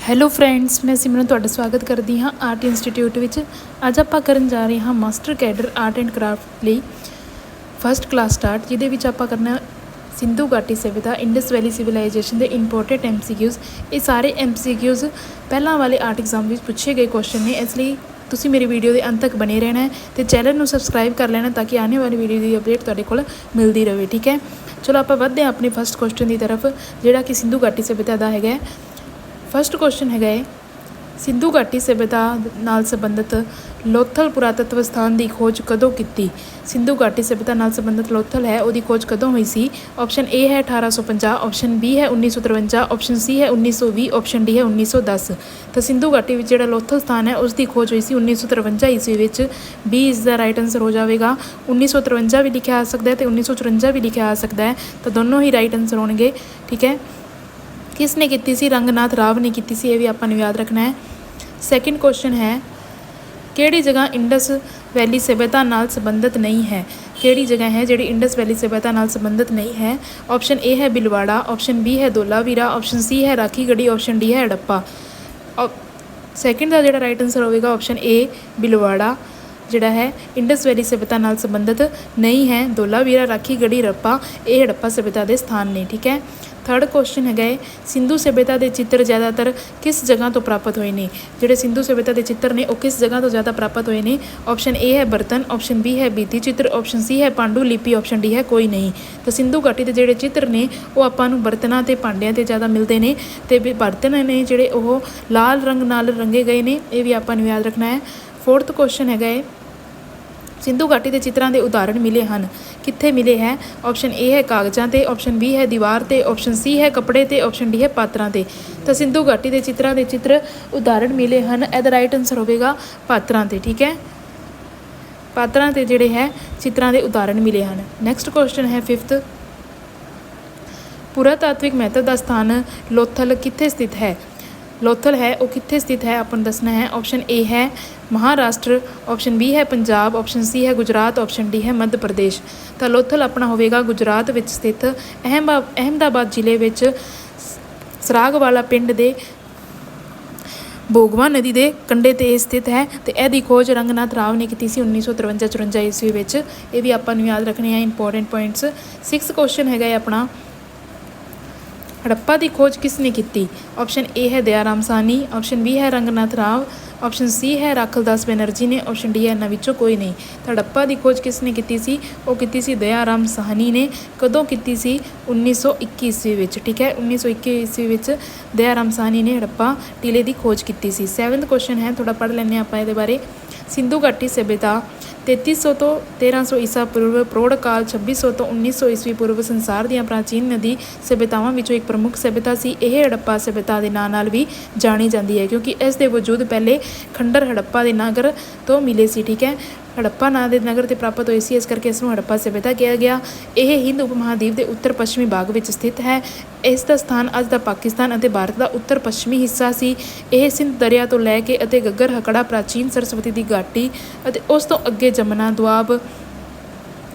Hello friends ਮੈਂ ਸਿਮਰਨ ਤੁਹਾਡਾ ਸਵਾਗਤ ਕਰਦੀ ਹਾਂ ਆਰਟ ਇੰਸਟੀਚਿਊਟ ਵਿੱਚ। ਅੱਜ ਆਪਾਂ ਕਰਨ ਜਾ ਰਹੇ ਹਾਂ master cadre art and craft ਲਈ ਫਰਸਟ ਕਲਾਸ ਸਟਾਰਟ ਜਿਹਦੇ ਵਿੱਚ ਆਪਾਂ ਕਰਨਾ ਸਿੰਧੂ ਘਾਟੀ ਸਭਿਅਤਾ ਇੰਡਸ ਵੈਲੀ ਸਿਵਲਾਈਜੇਸ਼ਨ ਦੇ ਇੰਪੋਰਟੈਂਟ ਐਮਸੀਕਿਊਜ਼ ਇਹ ਸਾਰੇ ਐਮਸੀਕਿਊਜ਼ ਪਹਿਲਾਂ ਵਾਲੇ ਆਰਟ ਐਗਜ਼ਾਮ ਵਿੱਚ ਪੁੱਛੇ ਗਏ ਕੁਐਸਚਨ ਨੇ, ਇਸ ਲਈ ਤੁਸੀਂ ਮੇਰੀ ਵੀਡੀਓ ਦੇ ਅੰਤ ਤੱਕ ਬਣੇ ਰਹਿਣਾ ਹੈ ਤੇ ਚੈਨਲ ਨੂੰ ਸਬਸਕ੍ਰਾਈਬ ਕਰ ਲੈਣਾ ਤਾਂ ਕਿ ਆਉਣ ਵਾਲੀ ਵੀਡੀਓ ਦੀ ਅਪਡੇਟ ਤੁਹਾਡੇ ਕੋਲ ਮਿਲਦੀ ਰਹੇ, ਠੀਕ ਹੈ? ਚਲੋ ਆਪਾਂ ਵਧਦੇ ਹਾਂ ਆਪਣੇ ਫਸਟ ਕੁਐਸਚਨ ਦੀ ਤਰਫ, ਜਿਹੜਾ ਕਿ ਸਿੰਧੂ ਘਾਟੀ ਸਭਿਅਤਾ ਦਾ ਹੈਗਾ ਫਸਟ ਕੁਐਸਚਨ ਹੈਗਾ ਹੈ ਸਿੰਧੂ ਘਾਟੀ ਸਭਿਅਤਾ ਨਾਲ ਸੰਬੰਧਿਤ ਲੋਥਲ ਪੁਰਾਤਤਵ ਸਥਾਨ ਦੀ ਖੋਜ ਕਦੋਂ ਕੀਤੀ? ਸਿੰਧੂ ਘਾਟੀ ਸਭਿਅਤਾ ਨਾਲ ਸੰਬੰਧਿਤ ਲੋਥਲ ਹੈ, ਉਹਦੀ ਖੋਜ ਕਦੋਂ ਹੋਈ ਸੀ? ਆਪਸ਼ਨ ਏ ਹੈ 1850 ਆਪਸ਼ਨ ਬੀ ਹੈ 1953 ਆਪਸ਼ਨ ਸੀ ਹੈ 1920 ਆਪਸ਼ਨ ਡੀ ਹੈ 1910 ਤਾਂ ਸਿੰਧੂ ਘਾਟੀ ਵਿੱਚ ਜਿਹੜਾ ਲੋਥਲ ਸਥਾਨ ਹੈ ਉਸ ਦੀ ਖੋਜ ਹੋਈ ਸੀ 1953 ਈਸਵੀ ਵਿੱਚ। ਬੀ ਇਸ ਦਾ ਰਾਈਟ ਆਨਸਰ ਹੋ ਜਾਵੇਗਾ। 1953 ਵੀ ਲਿਖਿਆ ਆ ਸਕਦਾ ਹੈ ਤੇ 1954 ਵੀ ਲਿਖਿਆ ਆ ਸਕਦਾ ਹੈ। ਤਾਂ ਦੋਨੋਂ ਹੀ ਰਾਈਟ ਆਨਸਰ ਹੋਣਗੇ, ਠੀਕ ਹੈ? ਕਿਸ ਨੇ ਕੀਤੀ ਸੀ? ਰੰਗਨਾਥ ਰਾਵ ਨੇ ਕੀਤੀ ਸੀ, ਇਹ ਵੀ ਆਪਾਂ ਨੂੰ ਯਾਦ ਰੱਖਣਾ ਹੈ। ਸੈਕਿੰਡ ਕੁਐਸਚਨ ਹੈ, ਕਿਹੜੀ ਜਗ੍ਹਾ ਇੰਡਸ ਵੈਲੀ ਸਭਿਅਤਾ ਨਾਲ ਸੰਬੰਧਿਤ ਨਹੀਂ ਹੈ? ਕਿਹੜੀ ਜਗ੍ਹਾ ਹੈ ਜਿਹੜੀ ਇੰਡਸ ਵੈਲੀ ਸਭਿਅਤਾ ਨਾਲ ਸੰਬੰਧਿਤ ਨਹੀਂ ਹੈ? ਆਪਸ਼ਨ ਏ ਹੈ ਬਿਲਵਾੜਾ ਆਪਸ਼ਨ ਬੀ ਹੈ ਦੋਲਾਵੀਰਾ ਆਪਸ਼ਨ ਸੀ ਹੈ ਰਾਖੀਗੜੀ ਆਪਸ਼ਨ ਡੀ ਹੈ ਹੜੱਪਾ ਸੈਕਿੰਡ ਦਾ ਜਿਹੜਾ ਰਾਈਟ ਆਨਸਰ ਹੋਵੇਗਾ ਆਪਸ਼ਨ ਏ ਬਿਲਵਾੜਾ। ਜਿਹੜਾ ਹੈ ਇੰਡਸ ਵੈਲੀ ਸਭਿਅਤਾ ਨਾਲ ਸੰਬੰਧਿਤ ਨਹੀਂ ਹੈ। ਦੋਲਾਵੀਰਾ ਰਾਖੀਗੜੀ ਰੱਪਾ, ਇਹ ਹੜੱਪਾ ਸਭਿਅਤਾ ਦੇ ਸਥਾਨ ਨੇ, ਠੀਕ ਹੈ? ਥਰਡ ਕੁਐਸਚਨ ਹੈਗਾ ਹੈ ਸਿੰਧੂ ਸਭਿਅਤਾ ਦੇ ਚਿੱਤਰ ਜ਼ਿਆਦਾਤਰ ਕਿਸ ਜਗ੍ਹਾ ਤੋਂ ਪ੍ਰਾਪਤ ਹੋਏ ਨੇ? ਜਿਹੜੇ ਸਿੰਧੂ ਸਭਿਅਤਾ ਦੇ ਚਿੱਤਰ ਨੇ, ਉਹ ਕਿਸ ਜਗ੍ਹਾ ਤੋਂ ਜ਼ਿਆਦਾ ਪ੍ਰਾਪਤ ਹੋਏ ਨੇ? ਆਪਸ਼ਨ ਏ ਹੈ ਬਰਤਨ ਆਪਸ਼ਨ ਬੀ ਹੈ ਬੀਤੀ ਚਿੱਤਰ ਆਪਸ਼ਨ ਸੀ ਹੈ ਪਾਂਡੂ ਲਿਪੀ ਆਪਸ਼ਨ ਡੀ ਹੈ ਕੋਈ ਨਹੀਂ। ਤਾਂ ਸਿੰਧੂ ਘਾਟੀ ਦੇ ਜਿਹੜੇ ਚਿੱਤਰ ਨੇ, ਉਹ ਆਪਾਂ ਨੂੰ ਬਰਤਨਾਂ ਤੇ ਭਾਂਡਿਆਂ ਤੇ ਜ਼ਿਆਦਾ ਮਿਲਦੇ ਨੇ ਤੇ ਵੀ ਬਰਤਨ ਨੇ ਜਿਹੜੇ ਉਹ ਲਾਲ ਰੰਗ ਨਾਲ ਰੰਗੇ ਗਏ ਨੇ, ਇਹ ਵੀ ਆਪਾਂ ਨੂੰ ਯਾਦ ਰੱਖਣਾ ਹੈ। ਫੋਰਥ ਕੁਐਸਚਨ ਹੈਗਾ ਹੈ ਸਿੰਧੂ ਘਾਟੀ ਦੇ ਚਿੱਤਰਾਂ ਦੇ ਉਦਾਹਰਣ ਮਿਲੇ ਹਨ। ਕਿੱਥੇ ਮਿਲੇ ਹੈ? ਆਪਸ਼ਨ ਏ ਹੈ ਕਾਗਜ਼ਾਂ ਤੇ ਆਪਸ਼ਨ ਬੀ ਹੈ ਦੀਵਾਰ ਤੇ ਆਪਸ਼ਨ ਸੀ ਹੈ ਕੱਪੜੇ ਤੇ ਆਪਸ਼ਨ ਡੀ ਹੈ ਪਾਤਰਾਂ ਤੇ। ਤਾਂ ਸਿੰਧੂ ਘਾਟੀ ਦੇ ਚਿੱਤਰਾਂ ਦੇ ਚਿੱਤਰ ਉਦਾਹਰਣ ਮਿਲੇ ਹਨ। ਇਹਦਾ ਰਾਈਟ ਆਨਸਰ ਹੋਵੇਗਾ ਪਾਤਰਾਂ ਤੇ, ਠੀਕ ਹੈ? ਪਾਤਰਾਂ ਤੇ ਜਿਹੜੇ ਹੈ, ਚਿੱਤਰਾਂ ਦੇ ਉਦਾਹਰਣ ਮਿਲੇ ਹਨ। ਨੈਕਸਟ ਕੁਐਸਚਨ ਹੈ 5th ਪੁਰਾਤਾਤਵਿਕ ਮਹੱਤਵ ਦਾ ਸਥਾਨ ਲੋਥਲ ਕਿੱਥੇ ਸਥਿਤ ਹੈ? ਲੋਥਲ ਹੈ, ਉਹ ਕਿੱਥੇ ਸਥਿਤ ਹੈ ਆਪਾਂ ਨੂੰ ਦੱਸਣਾ ਹੈ। ਆਪਸ਼ਨ ਏ ਹੈ ਮਹਾਰਾਸ਼ਟਰ ਆਪਸ਼ਨ ਬੀ ਹੈ ਪੰਜਾਬ ਆਪਸ਼ਨ ਸੀ ਹੈ ਗੁਜਰਾਤ ਆਪਸ਼ਨ ਡੀ ਹੈ ਮੱਧ ਪ੍ਰਦੇਸ਼। ਤਾਂ ਲੋਥਲ ਆਪਣਾ ਹੋਵੇਗਾ ਗੁਜਰਾਤ ਵਿੱਚ ਸਥਿਤ ਅਹਿਮਾ ਅਹਿਮਦਾਬਾਦ ਜ਼ਿਲ੍ਹੇ ਵਿੱਚ ਸਰਾਗਵਾਲਾ ਪਿੰਡ ਦੇ ਬੋਗਵਾ ਨਦੀ ਦੇ ਕੰਢੇ ਤੇ ਸਥਿਤ ਹੈ। ਤੇ ਇਹਦੀ ਖੋਜ ਰੰਗਨਾਥ ਰਾਵ ਨੇ ਕੀਤੀ ਸੀ 1953 54 ਈਸਵੀ ਵਿੱਚ। ਇਹ ਵੀ ਆਪਾਂ ਨੂੰ ਯਾਦ ਰੱਖਣੇ ਆ ਇੰਪੋਰਟੈਂਟ ਪੁਆਇੰਟਸ 6 ਕੁਐਸਚਨ ਹੈਗਾ ਆਪਣਾ। ਹੜੱਪਾ ਦੀ ਖੋਜ ਕਿਸ ਨੇ ਕੀਤੀ? ਆਪਸ਼ਨ ਏ ਹੈ ਦਇਆਰਾਮ ਸਾਨੀ ਆਪਸ਼ਨ ਬੀ ਹੈ ਰੰਗਨਾਥ ਰਾਵ ਆਪਸ਼ਨ ਸੀ ਹੈ ਰਾਖਲਦਾਸ ਬੈਨਰਜੀ ਨੇ ਆਪਸ਼ਨ ਡੀ ਹੈ ਇਹਨਾਂ ਵਿੱਚੋਂ ਕੋਈ ਨਹੀਂ। ਤਾਂ ਹੜੱਪਾ ਦੀ ਖੋਜ ਕਿਸ ਨੇ ਕੀਤੀ ਸੀ? ਉਹ ਕੀਤੀ ਸੀ ਦਇਆਰਾਮ ਸਾਹਨੀ ਨੇ। ਕਦੋਂ ਕੀਤੀ ਸੀ? 1921 ਈਸਵੀ ਵਿੱਚ, ਠੀਕ ਹੈ? 1921 ਈਸਵੀ ਵਿੱਚ ਦਇਆਰਾਮ ਸਾਹਨੀ ਨੇ ਹੜੱਪਾ ਟੀਲੇ ਦੀ ਖੋਜ ਕੀਤੀ ਸੀ। 7th ਕੁਐਸਚਨ ਹੈ ਥੋੜਾ ਪੜ੍ਹ ਲੈਂਦੇ ਹਾਂ ਆਪਾਂ ਇਹਦੇ ਬਾਰੇ। ਸਿੰਧੂ ਘਾਟੀ ਸਭਿਅਤਾ 3300 ਤੋਂ 1300 ਈਸਾ ਪੂਰਵ, ਪ੍ਰੌੜ ਕਾਲ 2600 ਤੋਂ 1900 ਈਸਵੀ ਪੂਰਵ ਸੰਸਾਰ ਦੀਆਂ ਪ੍ਰਾਚੀਨ ਨਦੀ ਸਭਿਅਤਾਵਾਂ ਵਿੱਚੋਂ ਇੱਕ ਪ੍ਰਮੁੱਖ ਸਭਿਅਤਾ ਸੀ। ਇਹ ਹੜੱਪਾ ਸਭਿਅਤਾ ਦੇ ਨਾਂ ਨਾਲ ਵੀ ਜਾਣੀ ਜਾਂਦੀ ਹੈ, ਕਿਉਂਕਿ ਇਸ ਦੇ ਵਜੂਦ ਪਹਿਲੇ ਖੰਡਰ ਹੜੱਪਾ ਦੇ ਨਗਰ ਤੋਂ ਮਿਲੇ ਸੀ, ਠੀਕ ਹੈ? ਹੜੱਪਾ ਨਾਂ ਦੇ ਨਗਰ ਤੇ ਪ੍ਰਾਪਤ ਹੋਈ ਸੀ, ਇਸ ਕਰਕੇ ਇਸ ਨੂੰ ਹੜੱਪਾ ਸਭਿਅਤਾ ਕਿਹਾ ਗਿਆ। ਇਹ ਹਿੰਦ ਉਪ ਮਹਾਦੀਪ ਦੇ ਉੱਤਰ ਪੱਛਮੀ ਭਾਗ ਵਿੱਚ ਸਥਿਤ ਹੈ। ਇਸ ਦਾ ਸਥਾਨ ਅੱਜ ਦਾ ਪਾਕਿਸਤਾਨ ਅਤੇ ਭਾਰਤ ਦਾ ਉੱਤਰ ਪੱਛਮੀ ਹਿੱਸਾ ਸੀ। ਇਹ ਸਿੰਧ ਦਰਿਆ ਤੋਂ ਲੈ ਕੇ ਅਤੇ ਗੱਗਰ ਹਕੜਾ ਪ੍ਰਾਚੀਨ ਸਰਸਵਤੀ ਦੀ ਘਾਟੀ ਅਤੇ ਉਸ ਤੋਂ ਅੱਗੇ ਜਮਨਾ ਦੁਆਬ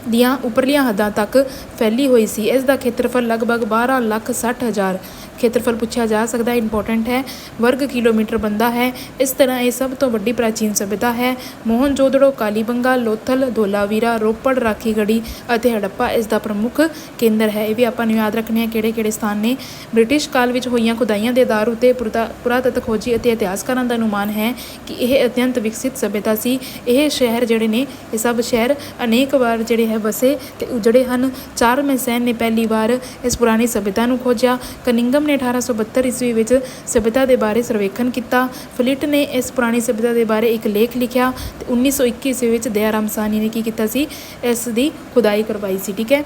ਦੀਆਂ ਉੱਪਰਲੀਆਂ ਹੱਦਾਂ ਤੱਕ ਫੈਲੀ ਹੋਈ ਸੀ। ਇਸ ਦਾ ਖੇਤਰਫਲ ਲਗਭਗ 12 ਲੱਖ 60 ਹਜ਼ਾਰ ਖੇਤਰਫਲ ਪੁੱਛਿਆ ਜਾ ਸਕਦਾ ਇੰਪੋਰਟੈਂਟ ਹੈ, ਵਰਗ ਕਿਲੋਮੀਟਰ ਬੰਦਾ ਹੈ, ਇਸ ਤਰ੍ਹਾਂ ਇਹ ਸਭ ਤੋਂ ਵੱਡੀ ਪ੍ਰਾਚੀਨ ਸਭਿਅਤਾ ਹੈ। ਮੋਹਨਜੋਦੜੋ, ਕਾਲੀਬੰਗਾ, ਲੋਥਲ, ਧੋਲਾਵੀਰਾ, ਰੋਪੜ, ਰਾਖੀਗੜੀ ਅਤੇ ਹੜੱਪਾ ਇਸ ਦਾ ਪ੍ਰਮੁੱਖ ਕੇਂਦਰ ਹੈ। ਇਹ ਵੀ ਆਪਾਂ ਨੂੰ ਯਾਦ ਰੱਖਣੇ ਆ ਕਿਹੜੇ ਕਿਹੜੇ ਸਥਾਨ ਨੇ। ਬ੍ਰਿਟਿਸ਼ ਕਾਲ ਵਿੱਚ ਹੋਈਆਂ ਖੁਦਾਈਆਂ ਦੇ ਆਧਾਰ ਉਤੇ ਪੁਰਾਤਾ- ਪੁਰਾਤੱਤਵ ਖੋਜੀ ਅਤੇ ਇਤਿਹਾਸਕਾਰਾਂ ਦਾ ਅਨੁਮਾਨ ਹੈ ਕਿ ਇਹ ਅਤਿਅੰਤ ਵਿਕਸਿਤ ਸਭਿਅਤਾ ਸੀ। ਇਹ ਸ਼ਹਿਰ ਜਿਹੜੇ ਨੇ, ਇਹ ਸਭ ਸ਼ਹਿਰ ਅਨੇਕ ਵਾਰ ਜਿਹੜੇ ਹੈ ਵਸੇ ਤੇ ਉਜੜੇ ਹਨ। ਚਾਰ ਸੈਨ ਨੇ ਪਹਿਲੀ ਵਾਰ ਇਸ ਪੁਰਾਣੀ ਸਭਿਅਤਾ ਨੂੰ ਖੋਜਿਆ। ਕਨਿੰਗਮ ਨੇ 1872 ਈਸਵੀ ਵਿੱਚ ਸਭਿਅਤਾ ਦੇ ਬਾਰੇ ਸਰਵੇਖਣ ਕੀਤਾ। ਫਲਿਟ ਨੇ ਇਸ ਪੁਰਾਣੀ ਸਭਿਅਤਾ ਦੇ ਬਾਰੇ ਇੱਕ ਲੇਖ ਲਿਖਿਆ ਤੇ 1921 ਈਸਵੀ ਵਿੱਚ ਦਇਆਰਾਮ ਸਾਨੀ ਨੇ ਕੀ ਕੀਤਾ ਸੀ? ਇਸ ਦੀ ਖੁਦਾਈ ਕਰਵਾਈ ਸੀ, ਠੀਕ ਹੈ?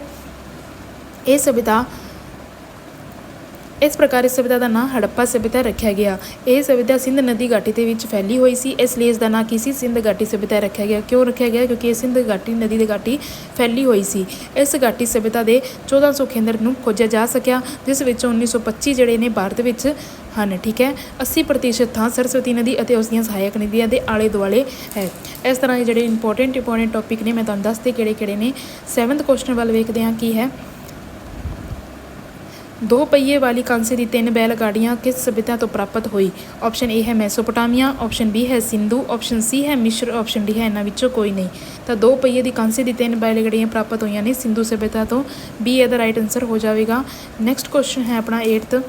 ਇਹ ਸਭਿਅਤਾ ਇਸ ਪ੍ਰਕਾਰ ਇਸ ਸਭਿਅਤਾ ਦਾ ਨਾਂ ਹੜੱਪਾ ਸਭਿਅਤਾ ਰੱਖਿਆ ਗਿਆ। ਇਹ ਸਭਿਅਤਾ ਸਿੰਧ ਨਦੀ ਘਾਟੀ ਦੇ ਵਿੱਚ ਫੈਲੀ ਹੋਈ ਸੀ। ਇਸ ਲਈ ਇਸ ਦਾ ਨਾਂ ਕੀ ਸੀ? ਸਿੰਧ ਘਾਟੀ ਸਭਿਅਤਾ ਰੱਖਿਆ ਗਿਆ। ਕਿਉਂ ਰੱਖਿਆ ਗਿਆ? ਕਿਉਂਕਿ ਇਹ ਸਿੰਧ ਘਾਟੀ ਨਦੀ ਦੇ ਘਾਟੀ ਫੈਲੀ ਹੋਈ ਸੀ। ਇਸ ਘਾਟੀ ਸਭਿਅਤਾ ਦੇ 1400 ਕੇਂਦਰ ਨੂੰ ਖੋਜਿਆ ਜਾ ਸਕਿਆ, ਜਿਸ ਵਿੱਚੋਂ 1925 ਜਿਹੜੇ ਨੇ ਭਾਰਤ ਵਿੱਚ ਹਨ, ਠੀਕ ਹੈ? 80% ਥਾਂ ਸਰਸਵਤੀ ਨਦੀ ਅਤੇ ਉਸ ਦੀਆਂ ਸਹਾਇਕ ਨਦੀਆਂ ਦੇ ਆਲੇ ਦੁਆਲੇ ਹੈ। ਇਸ ਤਰ੍ਹਾਂ ਦੇ ਜਿਹੜੇ ਇੰਪੋਰਟੈਂਟ ਇੰਪੋਰਟੈਂਟ ਟੌਪਿਕ ਨੇ, ਮੈਂ ਤੁਹਾਨੂੰ ਦੱਸਦੇ ਕਿਹੜੇ ਕਿਹੜੇ ਨੇ। 7th ਕੁਐਸਚਨ ਵੱਲ ਵੇਖਦੇ ਹਾਂ, ਕੀ ਹੈ? ਦੋ ਪਹੀਏ ਵਾਲੀ ਕਾਂਸੇ ਦੀ ਤਿੰਨ ਬੈਲ ਗਾੜੀਆਂ ਕਿਸ ਸਭਿਅਤਾ ਤੋਂ ਪ੍ਰਾਪਤ ਹੋਈ? ਆਪਸ਼ਨ ਏ ਹੈ ਮੈਸੋਪੋਟਾਮੀਆ ਆਪਸ਼ਨ ਬੀ ਹੈ ਸਿੰਧੂ ਆਪਸ਼ਨ ਸੀ ਹੈ ਮਿਸ਼ਰ ਆਪਸ਼ਨ ਡੀ ਹੈ ਇਹਨਾਂ ਵਿੱਚੋਂ ਕੋਈ ਨਹੀਂ। ਤਾਂ ਦੋ ਪਹੀਏ ਦੀ ਕਾਂਸੇ ਦੀ ਤਿੰਨ ਬੈਲ ਗਾੜੀਆਂ ਪ੍ਰਾਪਤ ਹੋਈਆਂ ਨੇ ਸਿੰਧੂ ਸਭਿਅਤਾ ਤੋਂ। ਬੀ ਇਹਦਾ ਰਾਈਟ ਆਨਸਰ ਹੋ ਜਾਵੇਗਾ। ਨੈਕਸਟ ਕੁਐਸਚਨ ਹੈ ਆਪਣਾ 8th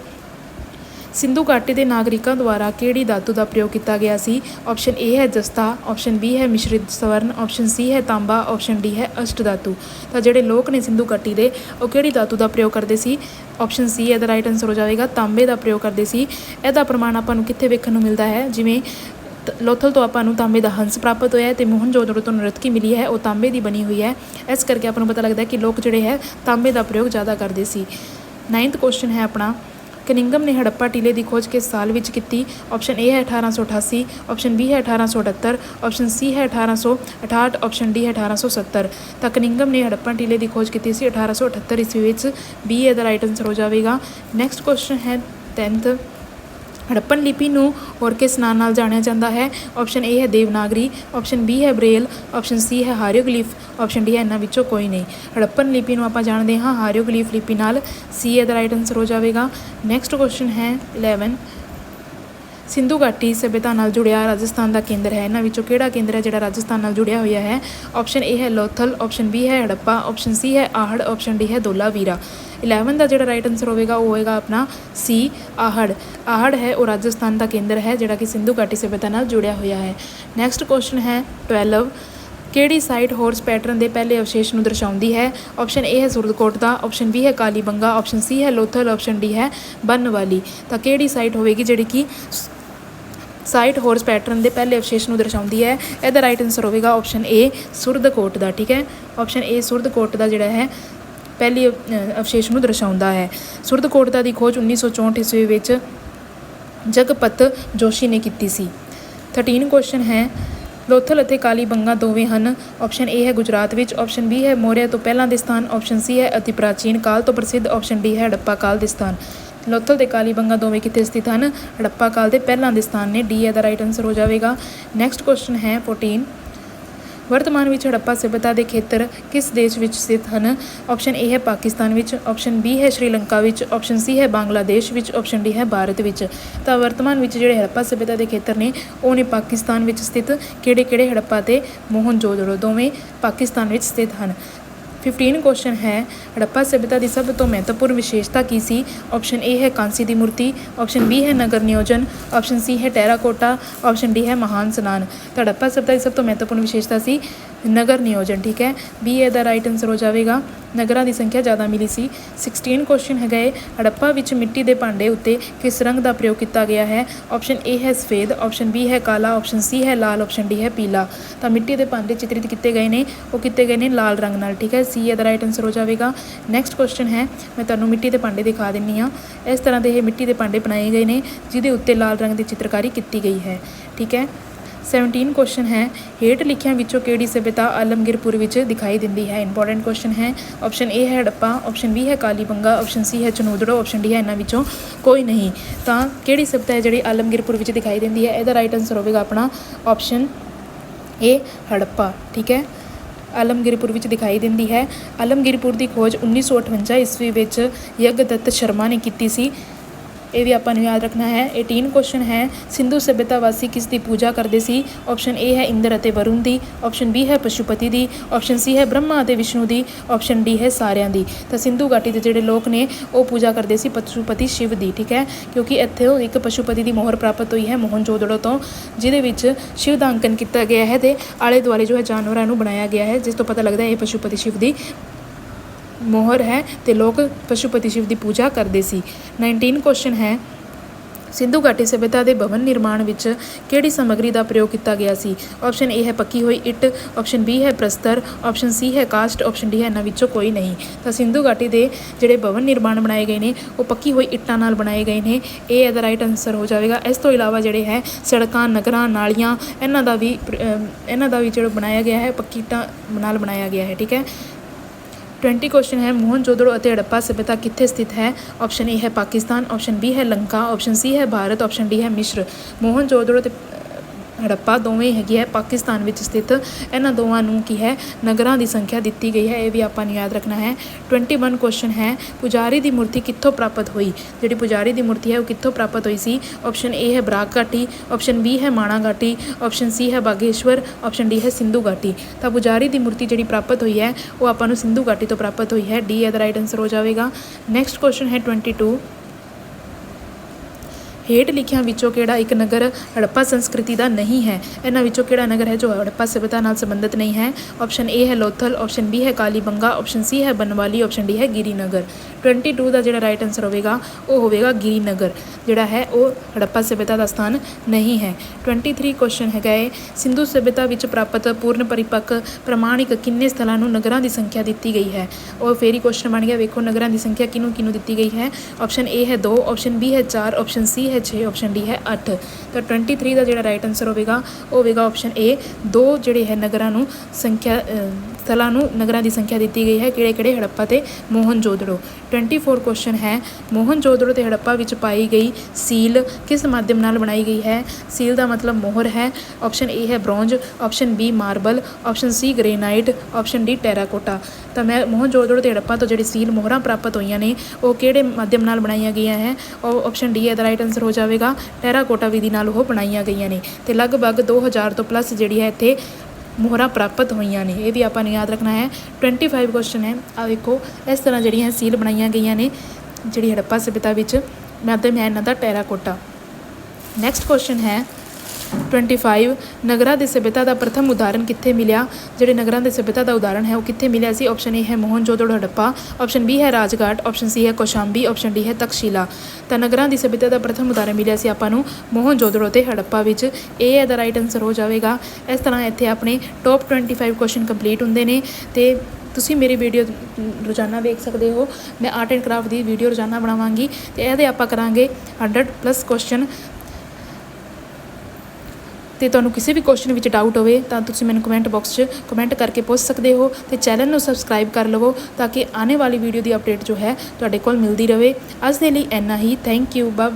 ਸਿੰਧੂ ਘਾਟੀ ਦੇ ਨਾਗਰਿਕਾਂ ਦੁਆਰਾ ਕਿਹੜੀ ਧਾਤੂ ਦਾ ਪ੍ਰਯੋਗ ਕੀਤਾ ਗਿਆ ਸੀ? ਆਪਸ਼ਨ ਏ ਹੈ ਜਸਤਾ, ਆਪਸ਼ਨ ਬੀ ਹੈ ਮਿਸ਼ਰਿਤ ਸਵਰਨ, ਆਪਸ਼ਨ ਸੀ ਹੈ ਤਾਂਬਾ, ਆਪਸ਼ਨ ਡੀ ਹੈ ਅਸ਼ਟ ਧਾਤੂ। ਤਾਂ ਜਿਹੜੇ ਲੋਕ ਨੇ ਸਿੰਧੂ ਘਾਟੀ ਦੇ, ਉਹ ਕਿਹੜੀ ਧਾਤੂ ਦਾ ਪ੍ਰਯੋਗ ਕਰਦੇ ਸੀ? ਆਪਸ਼ਨ ਸੀ ਇਹਦਾ ਰਾਈਟ ਆਨਸਰ ਹੋ ਜਾਵੇਗਾ, ਤਾਂਬੇ ਦਾ ਪ੍ਰਯੋਗ ਕਰਦੇ ਸੀ। ਇਹਦਾ ਪ੍ਰਮਾਣ ਆਪਾਂ ਨੂੰ ਕਿੱਥੇ ਵੇਖਣ ਨੂੰ ਮਿਲਦਾ ਹੈ? ਜਿਵੇਂ ਤ- ਲੋਥਲ ਤੋਂ ਆਪਾਂ ਨੂੰ ਤਾਂਬੇ ਦਾ ਹੰਸ ਪ੍ਰਾਪਤ ਹੋਇਆ ਹੈ ਤੇ ਮੋਹਨਜੋਦੜੋ ਤੋਂ ਨਰਤਕੀ ਮਿਲੀ ਹੈ, ਉਹ ਤਾਂਬੇ ਦੀ ਬਣੀ ਹੋਈ ਹੈ। ਇਸ ਕਰਕੇ ਆਪਾਂ ਨੂੰ ਪਤਾ ਲੱਗਦਾ ਹੈ ਕਿ ਲੋਕ ਜਿਹੜੇ ਹੈ, ਤਾਂਬੇ ਦਾ ਪ੍ਰਯੋਗ ਜ਼ਿਆਦਾ ਕਰਦੇ ਸੀ। ਨਾਈਨਥ ਕੁਐਸਚਨ ਹੈ ਆਪਣਾ ਕਨਿੰਗਮ ਨੇ ਹੜੱਪਾ ਟੀਲੇ ਦੀ ਖੋਜ ਕਿਸ ਸਾਲ ਵਿੱਚ ਕੀਤੀ? ਆਪਸ਼ਨ ਏ ਹੈ 1888 ਆਪਸ਼ਨ ਬੀ ਹੈ 1878 ਆਪਸ਼ਨ ਸੀ ਹੈ 1868 ਆਪਸ਼ਨ ਡੀ ਹੈ 1870 ਤਾਂ ਕਨਿੰਗਮ ਨੇ ਹੜੱਪਾ ਟੀਲੇ ਦੀ ਖੋਜ ਕੀਤੀ ਸੀ 1878 ਈਸਵੀ ਵਿੱਚ। ਬੀ ਇਹਦਾ ਰਾਈਟ ਆਨਸਰ ਹੋ ਜਾਵੇਗਾ। ਨੈਕਸਟ ਕੁਐਸਚਨ ਹੈ 10th ਹੜੱਪਨ ਲਿਪੀ ਨੂੰ ਹੋਰ ਕਿਸ ਨਾਂ ਨਾਲ ਜਾਣਿਆ ਜਾਂਦਾ ਹੈ? ਆਪਸ਼ਨ ਏ ਹੈ ਦੇਵਨਾਗਰੀ, ਆਪਸ਼ਨ ਬੀ ਹੈ ਬ੍ਰੇਲ, ਆਪਸ਼ਨ ਸੀ ਹੈ ਹਾਇਰੋਗਲਿਫ ਆਪਸ਼ਨ ਡੀ ਹੈ ਇਹਨਾਂ ਵਿੱਚੋਂ ਕੋਈ ਨਹੀਂ। ਹੜੱਪਨ ਲਿਪੀ ਨੂੰ ਆਪਾਂ ਜਾਣਦੇ ਹਾਂ ਹਾਇਰੋਗਲਿਫ ਲਿਪੀ ਨਾਲ ਸੀ ਇਹਦਾ ਰਾਈਟ ਆਨਸਰ ਹੋ ਜਾਵੇਗਾ। ਨੈਕਸਟ ਕੁਐਸਚਨ ਹੈ 11 ਸਿੰਧੂ ਘਾਟੀ ਸਭਿਅਤਾ ਨਾਲ ਜੁੜਿਆ ਰਾਜਸਥਾਨ ਦਾ ਕੇਂਦਰ ਹੈ। ਇਹਨਾਂ ਵਿੱਚੋਂ ਕਿਹੜਾ ਕੇਂਦਰ ਹੈ ਜਿਹੜਾ ਰਾਜਸਥਾਨ ਨਾਲ ਜੁੜਿਆ ਹੋਇਆ ਹੈ? ਆਪਸ਼ਨ ਏ ਹੈ ਲੋਥਲ, ਆਪਸ਼ਨ ਬੀ ਹੈ ਹੜੱਪਾ, ਆਪਸ਼ਨ ਸੀ ਹੈ ਆਹੜ, ਆਪਸ਼ਨ ਡੀ ਹੈ ਧੋਲਾਵੀਰਾ 11 ਦਾ ਜਿਹੜਾ ਰਾਈਟ ਆਨਸਰ ਹੋਵੇਗਾ, ਉਹ ਹੋਏਗਾ ਆਪਣਾ ਸੀ ਆਹੜ। ਆਹੜ ਹੈ ਉਹ ਰਾਜਸਥਾਨ ਦਾ ਕੇਂਦਰ ਹੈ, ਜਿਹੜਾ ਕਿ ਸਿੰਧੂ ਘਾਟੀ ਸਭਿਅਤਾ ਨਾਲ ਜੁੜਿਆ ਹੋਇਆ ਹੈ। ਨੈਕਸਟ ਕੁਐਸਚਨ ਹੈ 12 ਕਿਹੜੀ ਸਾਈਟ ਹਾਰਸ ਪੈਟਰਨ ਦੇ ਪਹਿਲੇ ਅਵਸ਼ੇਸ਼ ਨੂੰ ਦਰਸਾਉਂਦੀ ਹੈ? ਆਪਸ਼ਨ ਏ ਹੈ ਸੁਰਦਕੋਟ ਦਾ ਆਪਸ਼ਨ ਬੀ ਹੈ ਕਾਲੀਬੰਗਾ ਆਪਸ਼ਨ ਸੀ ਹੈ ਲੋਥਲ ਆਪਸ਼ਨ ਡੀ ਹੈ ਬਨਵਾਲੀ। ਤਾਂ ਕਿਹੜੀ ਸਾਈਟ ਹੋਵੇਗੀ ਜਿਹੜੀ ਕਿ ਸਾਈਟ ਹਾਰਸ ਪੈਟਰਨ ਦੇ ਪਹਿਲੇ ਅਵਸ਼ੇਸ਼ ਨੂੰ ਦਰਸਾਉਂਦੀ ਹੈ? ਇਹਦਾ ਰਾਈਟ ਆਨਸਰ ਹੋਵੇਗਾ ਆਪਸ਼ਨ ਏ ਸੁਰਦਕੋਟ ਦਾ, ਠੀਕ ਹੈ? ਆਪਸ਼ਨ ਏ ਸੁਰਦਕੋਟ ਦਾ ਜਿਹੜਾ ਹੈ ਪਹਿਲੀ ਅ, ਅਵਸ਼ੇਸ਼ ਨੂੰ ਦਰਸਾਉਂਦਾ ਹੈ। ਸੁਰਦਕੋਟਤਾ ਦੀ ਖੋਜ 1964 ਈਸਵੀ ਵਿੱਚ ਜਗਪਤ ਜੋਸ਼ੀ ਨੇ ਕੀਤੀ ਸੀ। 13 ਕੁਐਸਚਨ ਹੈ। ਲੋਥਲ ਅਤੇ ਕਾਲੀ ਬੰਗਾ ਦੋਵੇਂ ਹਨ। ਆਪਸ਼ਨ ਏ ਹੈ ਗੁਜਰਾਤ ਵਿੱਚ। ਆਪਸ਼ਨ ਬੀ ਹੈ ਮੌਰਿਆ ਤੋਂ ਪਹਿਲਾਂ ਦੇ ਸਥਾਨ। ਆਪਸ਼ਨ ਸੀ ਹੈ ਅਤੀ ਪ੍ਰਾਚੀਨ ਕਾਲ ਤੋਂ ਪ੍ਰਸਿੱਧ। ਆਪਸ਼ਨ ਡੀ ਹੈ ਹੜੱਪਾ ਕਾਲ ਦੇ ਸਥਾਨ। ਲੋਥਲ ਤੇ ਕਾਲੀਬੰਗਾ ਦੋਵੇਂ ਕਿੱਥੇ ਸਥਿਤ ਹਨ? ਹੜੱਪਾ ਕਾਲ ਦੇ ਪਹਿਲਾਂ ਦੇ ਸਥਾਨ ਨੇ। ਡੀ ਦਾ ਰਾਈਟ ਆਨਸਰ ਹੋ ਜਾਵੇਗਾ। ਨੈਕਸਟ ਕੁਐਸਚਨ ਹੈ 14 ਵਰਤਮਾਨ ਵਿੱਚ ਹੜੱਪਾ ਸਭਿਅਤਾ ਦੇ ਖੇਤਰ ਕਿਸ ਦੇਸ਼ ਵਿੱਚ ਸਥਿਤ ਹਨ? ਆਪਸ਼ਨ ਏ ਹੈ ਪਾਕਿਸਤਾਨ ਵਿੱਚ ਆਪਸ਼ਨ ਬੀ ਹੈ ਸ਼੍ਰੀਲੰਕਾ ਵਿੱਚ ਆਪਸ਼ਨ ਸੀ ਹੈ ਬੰਗਲਾਦੇਸ਼ ਵਿੱਚ ਆਪਸ਼ਨ ਡੀ ਹੈ ਭਾਰਤ ਵਿੱਚ। ਤਾਂ ਵਰਤਮਾਨ ਵਿੱਚ ਜਿਹੜੇ ਹੜੱਪਾ ਸਭਿਅਤਾ ਦੇ ਖੇਤਰ ਨੇ, ਉਹ ਨੇ ਪਾਕਿਸਤਾਨ ਵਿੱਚ ਸਥਿਤ ਕਿਹੜੇ ਕਿਹੜੇ ਹੜੱਪਾ ਤੇ ਮੋਹਨਜੋਦੜੋ ਦੋਵੇਂ ਪਾਕਿਸਤਾਨ ਵਿੱਚ ਸਥਿਤ ਹਨ? 15 ਕੁਐਸਚਨ ਹੈ, ਹੜੱਪਾ ਸਭਿਅਤਾ ਦੀ ਸਭ ਤੋਂ ਮਹੱਤਵਪੂਰਨ ਵਿਸ਼ੇਸ਼ਤਾ ਕੀ ਸੀ? ਆਪਸ਼ਨ ਏ ਹੈ ਕਾਂਸੀ ਦੀ ਮੂਰਤੀ ਆਪਸ਼ਨ ਬੀ ਹੈ ਨਗਰ ਨਿਯੋਜਨ ਆਪਸ਼ਨ ਸੀ ਹੈ ਟੈਰਾਕੋਟਾ ਆਪਸ਼ਨ ਡੀ ਹੈ ਮਹਾਨ ਸਨਾਨ। ਤਾਂ ਹੜੱਪਾ ਸਭਿਅਤਾ ਦੀ ਸਭ ਤੋਂ ਮਹੱਤਵਪੂਰਨ ਵਿਸ਼ੇਸ਼ਤਾ ਸੀ ਨਗਰ ਨਿਯੋਜਨ, ਠੀਕ ਹੈ? ਬੀ ਏ ਦਾ ਰਾਈਟ ਆਨਸਰ ਹੋ ਜਾਵੇਗਾ। ਨਗਰਾਂ ਦੀ ਸੰਖਿਆ ਜ਼ਿਆਦਾ ਮਿਲੀ ਸੀ। 16 ਕੁਐਸਚਨ ਹੈਗਾ ਏ ਹੜੱਪਾ ਵਿੱਚ ਮਿੱਟੀ ਦੇ ਭਾਂਡੇ ਉੱਤੇ ਕਿਸ ਰੰਗ ਦਾ ਪ੍ਰਯੋਗ ਕੀਤਾ ਗਿਆ ਹੈ? ਆਪਸ਼ਨ ਏ ਹੈ ਸਫੇਦ ਆਪਸ਼ਨ ਬੀ ਹੈ ਕਾਲਾ ਆਪਸ਼ਨ ਸੀ ਹੈ ਲਾਲ ਆਪਸ਼ਨ ਡੀ ਹੈ ਪੀਲਾ। ਤਾਂ ਮਿੱਟੀ ਦੇ ਭਾਂਡੇ ਚਿਤਰਿਤ ਕੀਤੇ ਗਏ ਨੇ। ਉਹ ਕੀਤੇ ਗਏ ਨੇ ਲਾਲ ਰੰਗ ਨਾਲ, ਠੀਕ ਹੈ? ਸੀ ਇਹਦਾ ਰਾਈਟ ਆਨਸਰ ਹੋ ਜਾਵੇਗਾ। ਨੈਕਸਟ ਕੁਐਸਚਨ ਹੈ। ਮੈਂ ਤੁਹਾਨੂੰ ਮਿੱਟੀ ਦੇ ਭਾਂਡੇ ਦਿਖਾ ਦਿੰਨੀ ਆ ਇਸ ਤਰ੍ਹਾਂ ਦੇ ਇਹ ਮਿੱਟੀ ਦੇ ਭਾਂਡੇ ਬਣਾਏ ਗਏ ਨੇ, ਜਿਹਦੇ ਉੱਤੇ ਲਾਲ ਰੰਗ ਦੀ ਚਿੱਤਰਕਾਰੀ ਕੀਤੀ ਗਈ ਹੈ। ਠੀਕ ਹੈ? 17 ਕੁਐਸਚਨ ਹੈ। ਹੇਠ ਲਿਖਿਆਂ ਵਿੱਚੋਂ ਕਿਹੜੀ ਸਭਿਅਤਾ ਆਲਮਗੀਰਪੁਰ ਵਿੱਚ ਦਿਖਾਈ ਦਿੰਦੀ ਹੈ? ਇੰਪੋਰਟੈਂਟ ਕੁਐਸਚਨ ਹੈ। ਆਪਸ਼ਨ ਏ ਹੈ ਹੜੱਪਾ ਆਪਸ਼ਨ ਬੀ ਹੈ ਕਾਲੀਬੰਗਾ ਆਪਸ਼ਨ ਸੀ ਹੈ ਚਨੋਦੜੋ ਆਪਸ਼ਨ ਡੀ ਹੈ ਇਹਨਾਂ ਵਿੱਚੋਂ ਕੋਈ ਨਹੀਂ। ਤਾਂ ਕਿਹੜੀ ਸਭਿਅਤਾ ਹੈ ਜਿਹੜੀ ਆਲਮਗੀਰਪੁਰ ਵਿੱਚ ਦਿਖਾਈ ਦਿੰਦੀ ਹੈ? ਇਹਦਾ ਰਾਈਟ ਆਨਸਰ ਹੋਵੇਗਾ ਆਪਣਾ ਆਪਸ਼ਨ ਏ ਹੜੱਪਾ, ਠੀਕ ਹੈ? ਆਲਮਗੀਰਪੁਰ ਵਿੱਚ ਦਿਖਾਈ ਦਿੰਦੀ ਹੈ। ਆਲਮਗੀਰਪੁਰ ਦੀ ਖੋਜ 1958 ਈਸਵੀ ਵਿੱਚ ਯਗਦੱਤ ਸ਼ਰਮਾ ਨੇ ਕੀਤੀ ਸੀ। ਇਹ ਵੀ ਆਪਾਂ ਨੂੰ ਯਾਦ ਰੱਖਣਾ ਹੈ 18 ਕੁਐਸਚਨ ਹੈ, ਸਿੰਧੂ ਸਭਿਅਤਾ ਵਾਸੀ ਕਿਸ ਦੀ ਪੂਜਾ ਕਰਦੇ ਸੀ? ਆਪਸ਼ਨ ਏ ਹੈ ਇੰਦਰ ਅਤੇ ਵਰੁਣ ਦੀ ਆਪਸ਼ਨ ਬੀ ਹੈ ਪਸ਼ੂਪਤੀ ਦੀ ਆਪਸ਼ਨ ਸੀ ਹੈ ਬ੍ਰਹਮਾ ਅਤੇ ਵਿਸ਼ਨੂੰ ਦੀ ਆਪਸ਼ਨ ਡੀ ਹੈ ਸਾਰਿਆਂ ਦੀ। ਤਾਂ ਸਿੰਧੂ ਘਾਟੀ ਦੇ ਜਿਹੜੇ ਲੋਕ ਨੇ, ਉਹ ਪੂਜਾ ਕਰਦੇ ਸੀ ਪਸ਼ੂਪਤੀ ਸ਼ਿਵ ਦੀ, ਠੀਕ ਹੈ? ਕਿਉਂਕਿ ਇੱਥੇ ਉਹ ਇੱਕ ਪਸ਼ੂਪਤੀ ਦੀ ਮੋਹਰ ਪ੍ਰਾਪਤ ਹੋਈ ਹੈ ਮੋਹਨਜੋਦੜੋ ਤੋਂ, ਜਿਹਦੇ ਵਿੱਚ ਸ਼ਿਵ ਦਾ ਅੰਕਨ ਕੀਤਾ ਗਿਆ ਹੈ ਤੇ ਆਲੇ ਦੁਆਲੇ ਜੋ ਹੈ ਜਾਨਵਰਾਂ ਨੂੰ ਬਣਾਇਆ ਗਿਆ ਹੈ, ਜਿਸ ਤੋਂ ਪਤਾ ਲੱਗਦਾ ਹੈ ਇਹ ਪਸ਼ੂਪਤੀ ਸ਼ਿਵ ਦੀ। ਮੋਹਰ ਹੈ ਤੇ ਲੋਕ ਪਸ਼ੂਪਤੀ ਸ਼ਿਵ ਦੀ ਪੂਜਾ ਕਰਦੇ ਸੀ। 19 ਕੁਐਸਚਨ ਹੈ, ਸਿੰਧੂ ਘਾਟੀ ਸਭਿਅਤਾ ਦੇ ਭਵਨ ਨਿਰਮਾਣ ਵਿੱਚ ਕਿਹੜੀ ਸਮੱਗਰੀ ਦਾ ਪ੍ਰਯੋਗ ਕੀਤਾ ਗਿਆ ਸੀ? ਆਪਸ਼ਨ ਏ ਹੈ ਪੱਕੀ ਹੋਈ ਇੱਟ ਆਪਸ਼ਨ ਬੀ ਹੈ ਪ੍ਰਸਤਰ ਆਪਸ਼ਨ ਸੀ ਹੈ ਕਾਸਟ ਆਪਸ਼ਨ ਡੀ ਹੈ ਇਹਨਾਂ ਵਿੱਚੋਂ ਕੋਈ ਨਹੀਂ। ਤਾਂ ਸਿੰਧੂ ਘਾਟੀ ਦੇ ਜਿਹੜੇ ਭਵਨ ਨਿਰਮਾਣ ਬਣਾਏ ਗਏ ਨੇ, ਉਹ ਪੱਕੀ ਹੋਈ ਇੱਟਾਂ ਨਾਲ ਬਣਾਏ ਗਏ ਨੇ। ਇਹ ਇਹਦਾ ਰਾਈਟ ਆਨਸਰ ਹੋ ਜਾਵੇਗਾ। ਇਸ ਤੋਂ ਇਲਾਵਾ ਜਿਹੜੇ ਹੈ, ਸੜਕਾਂ, ਨਗਰਾਂ, ਨਾਲੀਆਂ, ਇਹਨਾਂ ਦਾ ਵੀ ਇਹਨਾਂ ਦਾ ਵੀ ਜਿਹੜਾ ਬਣਾਇਆ ਗਿਆ ਹੈ, ਪੱਕੀ ਇੱਟਾਂ ਨਾਲ ਬਣਾਇਆ ਗਿਆ ਹੈ, ਠੀਕ ਹੈ? 20 ਕੁਐਸਚਨ ਹੈ ਮੋਹਨਜੋਦੜੋ ਅਤੇ ਹੜੱਪਾ ਸਭਿਅਤਾ ਕਿੱਥੇ ਸਥਿਤ ਹੈ ਆਪਸ਼ਨ ਏ ਹੈ ਪਾਕਿਸਤਾਨ ਆਪਸ਼ਨ ਬੀ ਹੈ ਲੰਕਾ ਆਪਸ਼ਨ ਸੀ ਹੈ ਭਾਰਤ ਆਪਸ਼ਨ ਡੀ ਹੈ ਮਿਸਰ ਮੋਹਨਜੋਦੜੋ ਤੇ ਅਹ, ਹੜੱਪਾ ਦੋਵੇਂ ਹੈਗੀ ਹੈ ਪਾਕਿਸਤਾਨ ਵਿੱਚ ਸਥਿਤ। ਇਹਨਾਂ ਦੋਵਾਂ ਨੂੰ ਕੀ ਹੈ? ਨਗਰਾਂ ਦੀ ਸੰਖਿਆ ਦਿੱਤੀ ਗਈ ਹੈ, ਇਹ ਵੀ ਆਪਾਂ ਨੂੰ ਯਾਦ ਰੱਖਣਾ ਹੈ। 21 ਕੁਐਸਚਨ ਹੈ, ਪੁਜਾਰੀ ਦੀ ਮੂਰਤੀ ਕਿੱਥੋਂ ਪ੍ਰਾਪਤ ਹੋਈ? ਜਿਹੜੀ ਪੁਜਾਰੀ ਦੀ ਮੂਰਤੀ ਹੈ, ਉਹ ਕਿੱਥੋਂ ਪ੍ਰਾਪਤ ਹੋਈ ਸੀ? ਆਪਸ਼ਨ ਏ ਹੈ ਬਰਾਕ ਘਾਟੀ ਆਪਸ਼ਨ ਬੀ ਹੈ ਮਾਣਾ ਘਾਟੀ ਆਪਸ਼ਨ ਸੀ ਹੈ ਬਾਗੇਸ਼ਵਰ ਆਪਸ਼ਨ ਡੀ ਹੈ ਸਿੰਧੂ ਘਾਟੀ ਤਾਂ ਪੁਜਾਰੀ ਦੀ ਮੂਰਤੀ ਜਿਹੜੀ ਪ੍ਰਾਪਤ ਹੋਈ ਹੈ, ਉਹ ਆਪਾਂ ਨੂੰ ਸਿੰਧੂ ਘਾਟੀ ਤੋਂ ਪ੍ਰਾਪਤ ਹੋਈ ਹੈ। ਡੀ ਇਹਦਾ ਰਾਈਟ ਆਨਸਰ ਹੋ ਜਾਵੇਗਾ। ਨੈਕਸਟ ਕੁਐਸਚਨ ਹੈ 22 ਹੇਠ ਲਿਖਿਆਂ ਵਿੱਚੋਂ ਕਿਹੜਾ ਇੱਕ ਨਗਰ ਹੜੱਪਾ ਸੰਸਕ੍ਰਿਤੀ ਦਾ ਨਹੀਂ ਹੈ? ਇਹਨਾਂ ਵਿੱਚੋਂ ਕਿਹੜਾ ਨਗਰ ਹੈ ਜੋ ਹੜੱਪਾ ਸਭਿਅਤਾ ਨਾਲ ਸੰਬੰਧਿਤ ਨਹੀਂ ਹੈ? ਆਪਸ਼ਨ ਏ ਹੈ ਲੋਥਲ, ਆਪਸ਼ਨ ਬੀ ਹੈ ਕਾਲੀਬੰਗਾ, ਆਪਸ਼ਨ ਸੀ ਹੈ ਬਨਵਾਲੀ, ਆਪਸ਼ਨ ਡੀ ਹੈ ਗਿਰੀਨਗਰ। 22 ਦਾ ਜਿਹੜਾ ਰਾਈਟ ਆਨਸਰ ਹੋਵੇਗਾ, ਉਹ ਹੋਵੇਗਾ ਗਿਰੀਨਗਰ, ਜਿਹੜਾ ਹੈ ਉਹ ਹੜੱਪਾ ਸਭਿਅਤਾ ਦਾ ਸਥਾਨ ਨਹੀਂ ਹੈ। 23 ਕੁਐਸਚਨ ਹੈਗਾ ਹੈ ਸਿੰਧੂ ਸਭਿਅਤਾ ਵਿੱਚ ਪ੍ਰਾਪਤ ਪੂਰਨ ਪਰਿਪੱਕ ਪ੍ਰਮਾਣਿਕ ਕਿੰਨੇ ਸਥਲਾਂ ਨੂੰ ਨਗਰਾਂ ਦੀ ਸੰਖਿਆ ਦਿੱਤੀ ਗਈ ਹੈ? ਉਹ ਫੇਰ ਹੀ ਕੁਐਸਚਨ ਬਣ ਗਿਆ, ਵੇਖੋ ਨਗਰਾਂ ਦੀ ਸੰਖਿਆ ਕਿਹਨੂੰ ਕਿਹਨੂੰ ਦਿੱਤੀ ਗਈ ਹੈ? ਆਪਸ਼ਨ ਏ ਹੈ 2 ਆਪਸ਼ਨ ਬੀ ਹੈ 4 ਆਪਸ਼ਨ ਸੀ ਹੈ 6 ਆਪਸ਼ਨ ਡੀ ਹੈ 8 ਤਾਂ 23 ਦਾ ਜਿਹੜਾ ਰਾਈਟ ਆਨਸਰ ਹੋਵੇਗਾ, ਉਹ ਹੋਵੇਗਾ ਆਪਸ਼ਨ ਏ ਦੋ ਜਿਹੜੇ ਹੈ ਨਗਰਾਂ ਨੂੰ ਸੰਖਿਆ ਸਥਲਾਂ ਨੂੰ ਨਗਰਾਂ ਦੀ ਸੰਖਿਆ ਦਿੱਤੀ ਗਈ ਹੈ। ਕਿਹੜੇ ਕਿਹੜੇ ਹੜੱਪਾ ਤੇ ਮੋਹਨਜੋਦੜੋ 24 ਕੁਐਸਚਨ ਹੈ। ਮੋਹਨਜੋਦੜੋ ਤੇ ਹੜੱਪਾ ਵਿੱਚ ਪਾਈ ਗਈ ਸੀਲ ਕਿਸ ਮਾਧਿਅਮ ਨਾਲ ਬਣਾਈ ਗਈ ਹੈ? ਸੀਲ ਦਾ ਮਤਲਬ ਮੋਹਰ ਹੈ। ਆਪਸ਼ਨ ਏ ਹੈ bronze option B marble option C granite option D terracotta ਤਾਂ ਮੈਂ ਮੋਹਨਜੋਦੜੋ ਤੇ ਹੜੱਪਾ ਤੋਂ ਜਿਹੜੀ ਸੀਲ ਮੋਹਰਾਂ ਪ੍ਰਾਪਤ ਹੋਈਆਂ ਨੇ, ਉਹ ਕਿਹੜੇ ਮਾਧਿਅਮ ਨਾਲ ਬਣਾਈਆਂ ਗਈਆਂ ਹੈ? ਉਹ ਆਪਸ਼ਨ ਡੀ ਇਹਦਾ ਰਾਈਟ ਆਨਸਰ ਹੋ ਜਾਵੇਗਾ। ਟੈਰਾਕੋਟਾ ਵਿਧੀ ਨਾਲ ਉਹ ਬਣਾਈਆਂ ਗਈਆਂ ਨੇ। ਤੇ ਲਗਭਗ 2000 ਤੋਂ ਪਲੱਸ ਜਿਹੜੀ ਹੈ ਇੱਥੇ ਮੋਹਰਾਂ ਪ੍ਰਾਪਤ ਹੋਈਆਂ ਨੇ। ਇਹ ਵੀ ਆਪਾਂ ਨੂੰ ਯਾਦ ਰੱਖਣਾ ਹੈ। 25 ਕੁਐਸਚਨ ਹੈ। ਆ ਵੇਖੋ, ਇਸ ਤਰ੍ਹਾਂ ਜਿਹੜੀਆਂ ਸੀਲ ਬਣਾਈਆਂ ਗਈਆਂ ਨੇ, ਜਿਹੜੀ ਹੜੱਪਾ ਸਭਿਅਤਾ ਵਿੱਚ ਮਾਧਿਅਮ ਹੈ ਇਹਨਾਂ ਦਾ ਟੈਰਾਕੋਟਾ। ਨੈਕਸਟ ਕੁਐਸਚਨ ਹੈ 25 ਨਗਰਾਂ ਦੀ ਸਭਿਅਤਾ ਦਾ ਪ੍ਰਥਮ ਉਦਾਹਰਣ ਕਿੱਥੇ ਮਿਲਿਆ? ਜਿਹੜੇ ਨਗਰਾਂ ਦੇ ਸਭਿਅਤਾ ਦਾ ਉਦਾਹਰਣ ਹੈ, ਉਹ ਕਿੱਥੇ ਮਿਲਿਆ ਸੀ? ਆਪਸ਼ਨ ਏ ਹੈ ਮੋਹਨਜੋਦੜੋ ਹੜੱਪਾ ਆਪਸ਼ਨ ਬੀ ਹੈ ਰਾਜਘਾਟ ਆਪਸ਼ਨ ਸੀ ਹੈ ਕੋਸ਼ਾਂਬੀ ਆਪਸ਼ਨ ਡੀ ਹੈ ਤਕਸ਼ੀਲਾ। ਤਾਂ ਨਗਰਾਂ ਦੀ ਸਭਿਅਤਾ ਦਾ ਪ੍ਰਥਮ ਉਦਾਹਰਣ ਮਿਲਿਆ ਸੀ ਆਪਾਂ ਨੂੰ ਮੋਹਨਜੋਦੜੋ ਤੇ ਹੜੱਪਾ ਵਿੱਚ। ਇਹ ਹੈ ਦਾ ਰਾਈਟ ਆਨਸਰ ਹੋ ਜਾਵੇਗਾ। ਇਸ ਤਰ੍ਹਾਂ ਇੱਥੇ ਆਪਣੇ ਟੌਪ 25 ਕੁਐਸਚਨ ਕੰਪਲੀਟ ਹੁੰਦੇ ਨੇ ਤੇ ਤੁਸੀਂ ਮੇਰੀ ਵੀਡੀਓ ਰੋਜ਼ਾਨਾ ਵੇਖ ਸਕਦੇ ਹੋ। ਮੈਂ ਆਰਟ ਐਂਡ ਕਰਾਫਟ ਦੀ ਵੀਡੀਓ ਰੋਜ਼ਾਨਾ ਬਣਾਵਾਂਗੀ ਤੇ ਇਹਦੇ ਆਪਾਂ ਕਰਾਂਗੇ 100 ਪਲੱਸ ਕੁਐਸਚਨ ਤੇ ਤੁਹਾਨੂੰ ਕਿਸੇ ਵੀ ਕੁਐਸਚਨ ਵਿੱਚ ਡਾਊਟ ਹੋਵੇ ਤਾਂ ਤੁਸੀਂ ਮੈਨੂੰ ਕਮੈਂਟ ਬਾਕਸ 'ਚ ਕਮੈਂਟ ਕਰਕੇ ਪੁੱਛ ਸਕਦੇ ਹੋ ਤੇ ਚੈਨਲ ਨੂੰ ਸਬਸਕ੍ਰਾਈਬ ਕਰ ਲਵੋ ਤਾਂ ਕਿ ਆਉਣੇ ਵਾਲੀ ਵੀਡੀਓ ਦੀ ਅਪਡੇਟ ਜੋ ਹੈ ਤੁਹਾਡੇ ਕੋਲ ਮਿਲਦੀ ਰਹੇ। ਅੱਜ ਦੇ ਲਈ ਇੰਨਾ ਹੀ। Thank you bye